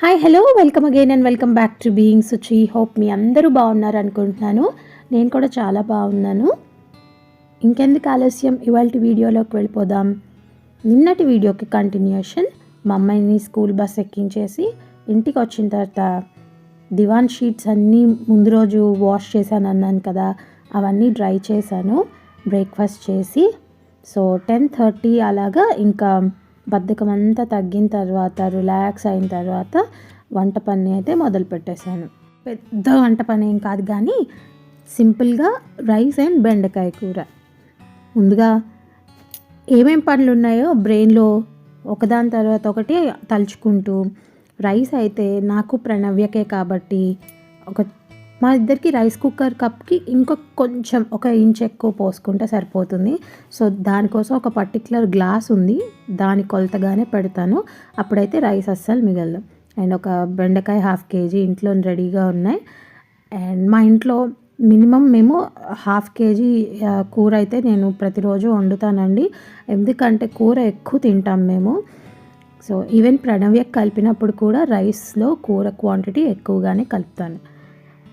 Hi hello welcome again and welcome back to being Suchi hope మీ అందరూ బాగున్నారు అనుకుంటున్నాను. నేను కూడా చాలా బాగున్నాను. ఇంకెందుకు ఆలస్యం? ఇవాళ వీడియోలోకి వెళ్ళిపోదాం. నిన్నటి వీడియోకి కంటిన్యూషన్ మా అమ్మాయిని స్కూల్ బస్ ఎక్కించేసి ఇంటికి వచ్చిన తర్వాత దివాన్ షీట్స్ అన్నీ ముందు రోజు వాష్ చేశాను అన్నాను కదా అవన్నీ డ్రై చేశాను. బ్రేక్ఫాస్ట్ చేసి. సో టెన్ థర్టీ అలాగా ఇంకా బద్ధకం అంతా తగ్గిన తర్వాత రిలాక్స్ అయిన తర్వాత వంట పని అయితే మొదలు పెట్టేశాను పెద్ద వంట పని ఏం కాదు కానీ సింపుల్గా రైస్ అండ్ బెండకాయ కూర. ముందుగా ఏమేం పనులు ఉన్నాయో బ్రెయిన్లో ఒకదాని తర్వాత ఒకటి తలుచుకుంటూ రైస్ అయితే నాకు ప్రణవ్యకే కాబట్టి ఒక మా ఇద్దరికి రైస్ కుక్కర్ కప్కి ఇంకా కొంచెం ఒక ఇంచ్ ఎక్కువ పోసుకుంటే సరిపోతుంది. సో దానికోసం ఒక పర్టికులర్ గ్లాస్ ఉంది. దాని కొలతగానే పెడతాను. అప్పుడైతే రైస్ అస్సలు మిగలదు. అండ్ ఒక బెండకాయ హాఫ్ కేజీ ఇంట్లో రెడీగా ఉన్నాయి. అండ్ మా ఇంట్లో మినిమం మేము హాఫ్ కేజీ కూర అయితే నేను ప్రతిరోజు వండుతానండి. ఎందుకంటే కూర ఎక్కువ తింటాం మేము. సో ఈవెన్ ప్రణవ్య కలిపినప్పుడు కూడా రైస్లో కూర క్వాంటిటీ ఎక్కువగానే కలుపుతాను.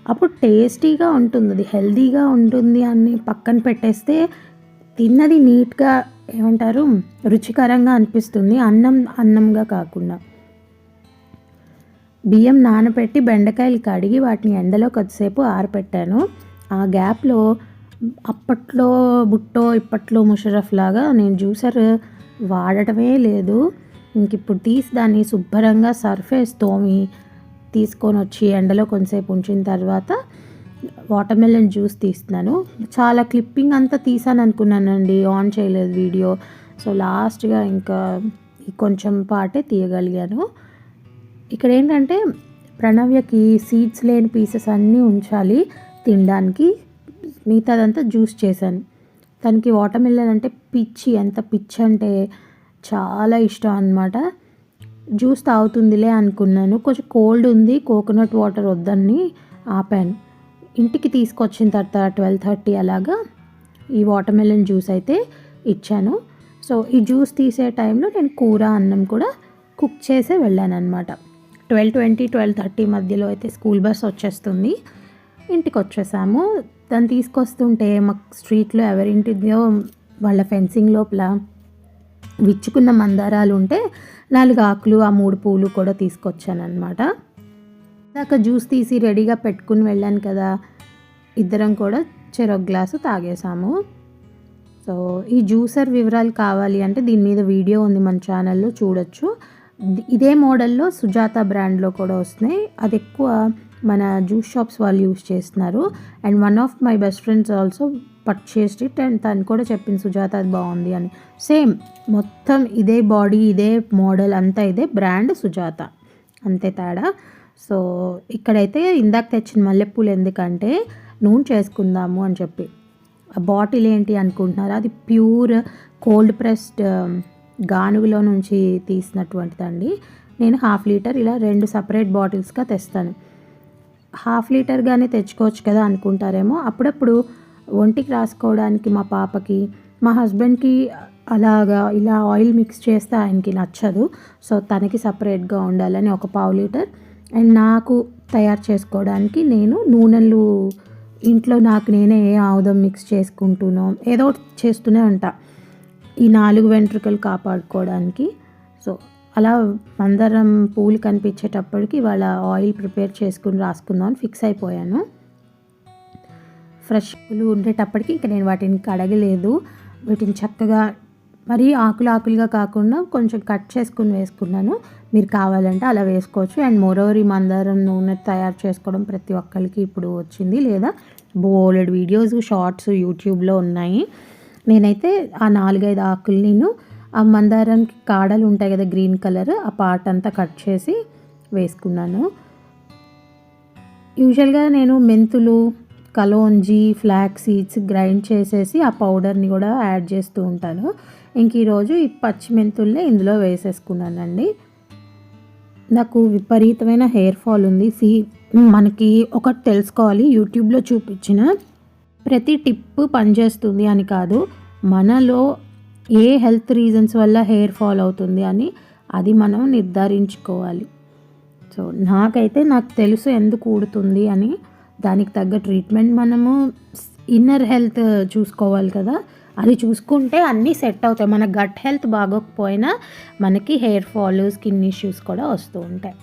అప్పుడు టేస్టీగా ఉంటుంది అది హెల్దీగా ఉంటుంది అని పక్కన పెట్టేస్తే తిన్నది నీట్గా ఏమంటారు రుచికరంగా అనిపిస్తుంది అన్నం అన్నంగా కాకుండా. బియ్యం నానబెట్టి బెండకాయలు కడిగి వాటిని ఎండలో కొద్దిసేపు ఆరపెట్టాను. ఆ గ్యాప్లో అప్పట్లో బుట్టో ఇప్పట్లో ముషరఫ్ లాగా నేను జ్యూసర్ వాడటమే లేదు. ఇంక ఇప్పుడు తీసి దాన్ని శుభ్రంగా సర్ఫేస్ తోమి తీసుకొని వచ్చి ఎండలో కొంతసేపు ఉంచిన తర్వాత వాటర్మెలన్ జ్యూస్ తీస్తున్నాను. చాలా క్లిప్పింగ్ అంతా తీసాను అనుకున్నానండి. ఆన్ చేయలేదు వీడియో సో లాస్ట్గా ఇంకా కొంచెం పాటే తీయగలిగాను. ఇక్కడ ఏంటంటే ప్రణవ్యకి సీడ్స్ లేని పీసెస్ అన్నీ ఉంచాలి తినడానికి. మిగతాదంతా జ్యూస్ చేశాను. తనకి వాటర్మెలన్ అంటే పిచ్చి. ఎంత పిచ్చి అంటే చాలా ఇష్టం అన్నమాట. జ్యూస్ తాగుతుందిలే అనుకున్నాను. కొంచెం కోల్డ్ ఉంది కోకోనట్ వాటర్ వద్దని ఆపాను. ఇంటికి తీసుకొచ్చిన తర్వాత ట్వెల్వ్ థర్టీ అలాగా ఈ వాటర్మెలన్ జ్యూస్ అయితే ఇచ్చాను. సో ఈ జ్యూస్ తీసే టైంలో నేను కూర అన్నం కూడా కుక్ చేసే వెళ్ళాను అనమాట ట్వెల్వ్ ట్వంటీ ట్వెల్వ్ థర్టీ మధ్యలో అయితే స్కూల్ బస్ వచ్చేస్తుంది. ఇంటికి వచ్చేసాము. దాన్ని తీసుకొస్తుంటే మాకు స్ట్రీట్లో ఎవరింటిదో వాళ్ళ ఫెన్సింగ్ లోపల విచ్చుకున్న మందారాలు ఉంటే నాలుగు ఆకులు ఆ మూడు పూలు కూడా తీసుకొచ్చాను అనమాట దాకా జ్యూస్ తీసి రెడీగా పెట్టుకుని వెళ్ళాను కదా ఇద్దరం కూడా చెరొక గ్లాసు తాగేసాము సో ఈ జ్యూసర్ వివరాలు కావాలి అంటే దీని మీద వీడియో ఉంది మన ఛానల్లో చూడొచ్చు. ఇదే మోడల్లో సుజాత బ్రాండ్లో కూడా వస్తున్నాయి. అది ఎక్కువ మన జ్యూస్ షాప్స్ వాళ్ళు యూస్ చేస్తున్నారు. And one of my best friends also purchased it and తను కూడా చెప్పింది సుజాత అది బాగుంది అని. సేమ్ మొత్తం ఇదే బాడీ ఇదే మోడల్ అంతా ఇదే బ్రాండ్ సుజాత. అంతే తేడా. సో ఇక్కడైతే ఇందాక తెచ్చిన మల్లెపూలు ఎందుకంటే నూనె చేసుకుందాము అని చెప్పి. ఆ బాటిల్ ఏంటి అనుకుంటున్నారా? అది ప్యూర్ కోల్డ్ ప్రెస్డ్ గానుగులో నుంచి తీసినటువంటిదండి. నేను హాఫ్ లీటర్ ఇలా రెండు సపరేట్ బాటిల్స్గా తెస్తాను. హాఫ్ లీటర్గానే తెచ్చుకోవచ్చు కదా అనుకుంటారేమో. అప్పుడప్పుడు ఒంటికి రాసుకోవడానికి మా పాపకి మా హస్బెండ్కి అలాగా ఇలా ఆయిల్ మిక్స్ చేస్తే ఆయనకి నచ్చదు. సో తనకి సపరేట్గా ఉండాలని ఒక పావు లీటర్. అండ్ నాకు తయారు చేసుకోవడానికి నేను నూనెలు ఇంట్లో నాకు నేనే ఏ ఆముదం మిక్స్ చేసుకుంటూనో ఏదో ఒకటి చేస్తూనే ఉంటా. ఈ నాలుగు వెంట్రుకలు కాపాడుకోవడానికి. సో అలా మందరం పూలు కనిపించేటప్పటికి వాళ్ళ ఆయిల్ ప్రిపేర్ చేసుకుని రాసుకుందాం అని ఫిక్స్ అయిపోయాను. ఫ్రెష్ పూలు ఉండేటప్పటికి ఇంకా నేను వాటిని కడగలేదు. వీటిని చక్కగా మరీ ఆకులు ఆకులుగా కాకుండా కొంచెం కట్ చేసుకుని వేసుకున్నాను. మీరు కావాలంటే అలా వేసుకోవచ్చు. అండ్ మోరోవర్ ఈ మందారం నూనె తయారు చేసుకోవడం ప్రతి ఒక్కరికి ఇప్పుడు వచ్చింది. లేదా బోలెడ్ వీడియోస్ షార్ట్స్ యూట్యూబ్లో ఉన్నాయి. నేనైతే ఆ నాలుగైదు ఆకులు నేను ఆ మందారానికి కాడలు ఉంటాయి కదా గ్రీన్ కలర్ ఆ పార్ట్ అంతా కట్ చేసి వేసుకున్నాను. యూజువల్గా నేను మెంతులు కలోంజీ ఫ్లాక్ సీడ్స్ గ్రైండ్ చేసేసి ఆ పౌడర్ని కూడా యాడ్ చేస్తూ ఉంటాను. ఇంక ఈరోజు ఈ పచ్చి మెంతుల్ని ఇందులో వేసేసుకున్నానండి. నాకు విపరీతమైన హెయిర్ ఫాల్ ఉంది. సి మనకి ఒకటి తెలుసుకోవాలి. యూట్యూబ్లో చూపించిన ప్రతి టిప్ పనిచేస్తుంది అని కాదు. మనలో ఏ హెల్త్ రీజన్స్ వల్ల హెయిర్ ఫాల్ అవుతుంది అని అది మనం నిర్ధారించుకోవాలి. సో నాకైతే నాకు తెలుసు ఎందుకు ఊడుతుంది అని దానికి తగ్గ ట్రీట్మెంట్ మనము ఇన్నర్ హెల్త్ చూసుకోవాలి కదా. అది చూసుకుంటే అన్నీ సెట్ అవుతాయి. మన గట్ హెల్త్ బాగోకపోయినా మనకి హెయిర్ ఫాల్ స్కిన్ ఇష్యూస్ కూడా వస్తూ ఉంటాయి.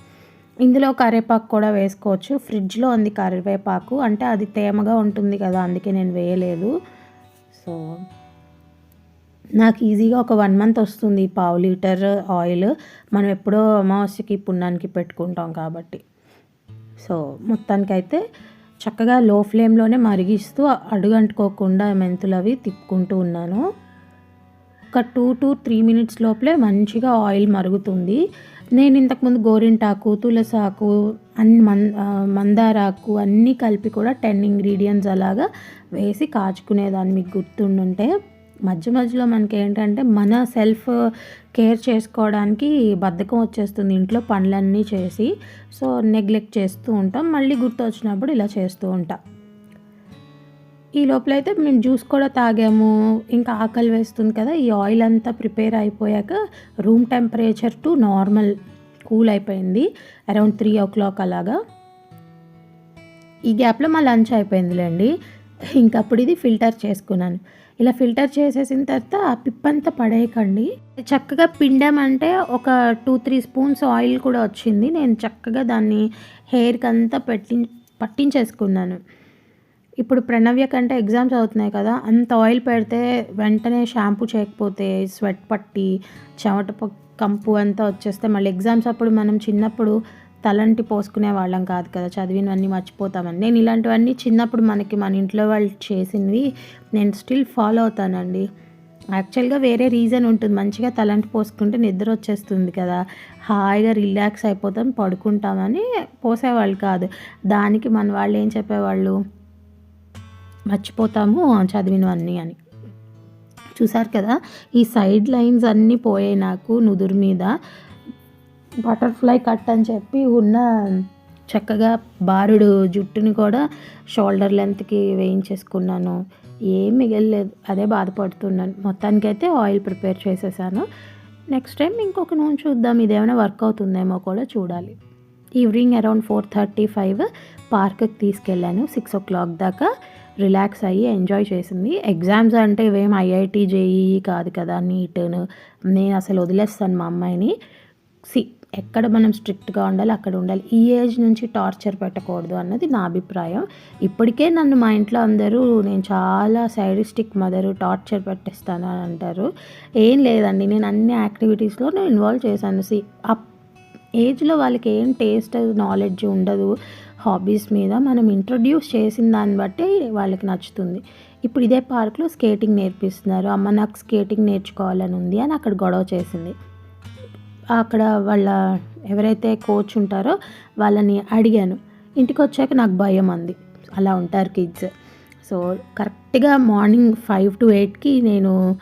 ఇందులో కరివేపాకు కూడా వేసుకోవచ్చు. ఫ్రిడ్జ్లో ఉంది కరివేపాకు. అంటే అది తేమగా ఉంటుంది కదా అందుకే నేను వేయలేదు. సో నాకు ఈజీగా ఒక వన్ మంత్ వస్తుంది పావు లీటర్ ఆయిల్. మనం ఎప్పుడో అమావాస్యకి పుణ్యానికి పెట్టుకుంటాం కాబట్టి. సో మొత్తానికైతే చక్కగా లో ఫ్లేమ్లోనే మరిగిస్తూ అడుగంటుకోకుండా మెంతులు అవి తిప్పుకుంటూ ఉన్నాను. ఒక టూ టు త్రీ మినిట్స్ లోపలే మంచిగా ఆయిల్ మరుగుతుంది. నేను ఇంతకుముందు గోరింటాకు తులసాకు అన్ని మం మందారాకు అన్నీ కలిపి కూడా టెన్ ఇంగ్రీడియంట్స్ అలాగా వేసి కాచుకునేదాన్ని మీకు గుర్తుండుంటే. మధ్య మధ్యలో మనకి ఏంటంటే మన సెల్ఫ్ కేర్ చేసుకోవడానికి బద్ధకం వచ్చేస్తుంది ఇంట్లో పనులన్నీ చేసి. సో నెగ్లెక్ట్ చేస్తూ ఉంటాం. మళ్ళీ గుర్తు వచ్చినప్పుడు ఇలా చేస్తూ ఉంటాం. ఈ లోపలైతే మేము జ్యూస్ కూడా తాగాము. ఇంకా ఆకలి వేస్తుంది కదా ఈ ఆయిల్ అంతా ప్రిపేర్ అయిపోయాక room temperature to normal cool అయిపోయింది. అరౌండ్ త్రీ ఓ క్లాక్ అలాగా. ఈ గ్యాప్లో మా లంచ్ అయిపోయిందిలేండి. ఇంకప్పుడు ఇది ఫిల్టర్ చేసుకున్నాను. ఇలా ఫిల్టర్ చేసేసిన తర్వాత ఆ పిప్పంతా పడేయకండి. చక్కగా పిండామంటే ఒక టూ త్రీ స్పూన్స్ ఆయిల్ కూడా వచ్చింది. నేను చక్కగా దాన్ని హెయిర్కి అంతా పెట్టి పట్టించేసుకున్నాను. ఇప్పుడు ప్రణవ్య కంటే ఎగ్జామ్స్ అవుతున్నాయి కదా అంత ఆయిల్ పెడితే వెంటనే షాంపూ చేయకపోతే స్వెట్ పట్టి చెమట కంపు అంతా వచ్చేస్తే మళ్ళీ ఎగ్జామ్స్ అప్పుడు మనం చిన్నప్పుడు తలంటి పోసుకునే వాళ్ళం కాదు కదా చదివినవన్నీ మర్చిపోతామని. నేను ఇలాంటివన్నీ చిన్నప్పుడు మనకి మన ఇంట్లో వాళ్ళు చేసినవి నేను స్టిల్ ఫాలో అవుతానండి. యాక్చువల్గా వేరే రీజన్ ఉంటుంది. మంచిగా తలంటి పోసుకుంటే నిద్ర వచ్చేస్తుంది కదా. హాయిగా రిలాక్స్ అయిపోతాం పడుకుంటామని పోసేవాళ్ళు కాదు. దానికి మన వాళ్ళు ఏం చెప్పేవాళ్ళు? మర్చిపోతాము చదివినవన్నీ అని. చూసారు కదా ఈ సైడ్ లైన్స్ అన్నీ పోయాయి నాకు నుదురు మీద. బటర్ఫ్లై కట్ అని చెప్పి ఉన్న చక్కగా బారుడు జుట్టుని కూడా షోల్డర్ లెంత్కి వేయించేసుకున్నాను. ఏం మిగలలేదు. అదే బాధపడుతున్నాను. మొత్తానికైతే ఆయిల్ ప్రిపేర్ చేసేసాను. నెక్స్ట్ టైం ఇంకొక నూనె చూద్దాం. ఇదేమైనా వర్క్ అవుతుందేమో కూడా చూడాలి. Evening around four thirty five పార్క్కి తీసుకెళ్ళాను. సిక్స్ ఓ క్లాక్ దాకా రిలాక్స్ అయ్యి ఎంజాయ్ చేసింది. ఎగ్జామ్స్ అంటే ఇవేం ఐఐటి జేఈఈ కాదు కదా నీట్ను. నేను అసలు వదిలేస్తాను మా అమ్మాయిని. సి ఎక్కడ మనం స్ట్రిక్ట్గా ఉండాలి అక్కడ ఉండాలి. ఈ ఏజ్ నుంచి టార్చర్ పెట్టకూడదు అన్నది నా అభిప్రాయం. ఇప్పటికే నన్ను మా ఇంట్లో అందరూ నేను చాలా సైడిస్టిక్ మదరు టార్చర్ పెట్టేస్తాను అని అంటారు. ఏం లేదండి నేను అన్ని యాక్టివిటీస్లో నేను ఇన్వాల్వ్ చేశాను. సి అప్ ఏజ్లో వాళ్ళకి ఏం టేస్ట్ నాలెడ్జ్ ఉండదు. హాబీస్ మీద మనం ఇంట్రడ్యూస్ చేసిన దాన్ని బట్టి వాళ్ళకి నచ్చుతుంది. ఇప్పుడు ఇదే పార్క్లో స్కేటింగ్ నేర్పిస్తున్నారు. అమ్మ నాకు స్కేటింగ్ నేర్చుకోవాలని ఉంది అని అక్కడ గొడవ చేసింది. అక్కడ వాళ్ళ ఎవరైతే కోచ్ ఉంటారో వాళ్ళని అడిగాను. ఇంటికి వచ్చాక నాకు భయం అంది. అలా ఉంటారు కిడ్స్ సో కరెక్ట్గా మార్నింగ్ ఫైవ్ టు ఎయిట్కి నేను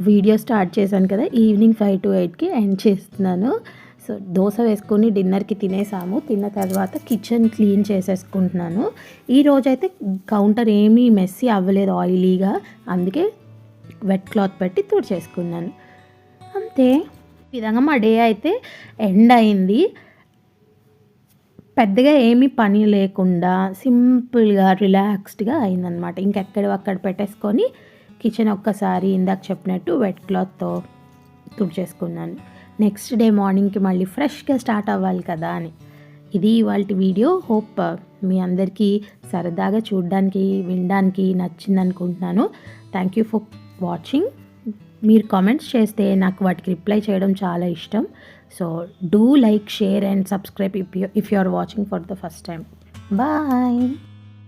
వీడియో స్టార్ట్ చేశాను కదా ఈవినింగ్ ఫైవ్ టు ఎయిట్కి ఎండ్ చేస్తున్నాను. సో దోశ వేసుకొని డిన్నర్కి తినేసాము. తిన్న తర్వాత కిచెన్ క్లీన్ చేసేసుకుంటున్నాను. ఈ రోజైతే కౌంటర్ ఏమీ మెస్సీ అవ్వలేదు ఆయిలీగా అందుకే వెట్ క్లాత్ పెట్టి తుడిచేసుకున్నాను. అంతే. విధంగా మా డే అయితే ఎండ్ అయింది. పెద్దగా ఏమీ పని లేకుండా సింపుల్గా రిలాక్స్డ్గా అయిందనమాట ఇంకెక్కడ అక్కడ పెట్టేసుకొని కిచెన్ ఒక్కసారి ఇందాక చెప్పినట్టు వెట్ క్లాత్తో తుడిచేసుకున్నాను. నెక్స్ట్ డే మార్నింగ్కి మళ్ళీ ఫ్రెష్గా స్టార్ట్ అవ్వాలి కదా అని. ఇది ఇవాళ వీడియో. హోప్ మీ అందరికీ సరదాగా చూడడానికి వినడానికి నచ్చింది అనుకుంటున్నాను థ్యాంక్ యూ ఫర్ వాచింగ్ మీరు కామెంట్స్ చేస్తే నాకు వాటికి రిప్లై చేయడం చాలా ఇష్టం. So do like share and subscribe if you if you are watching for the first time bye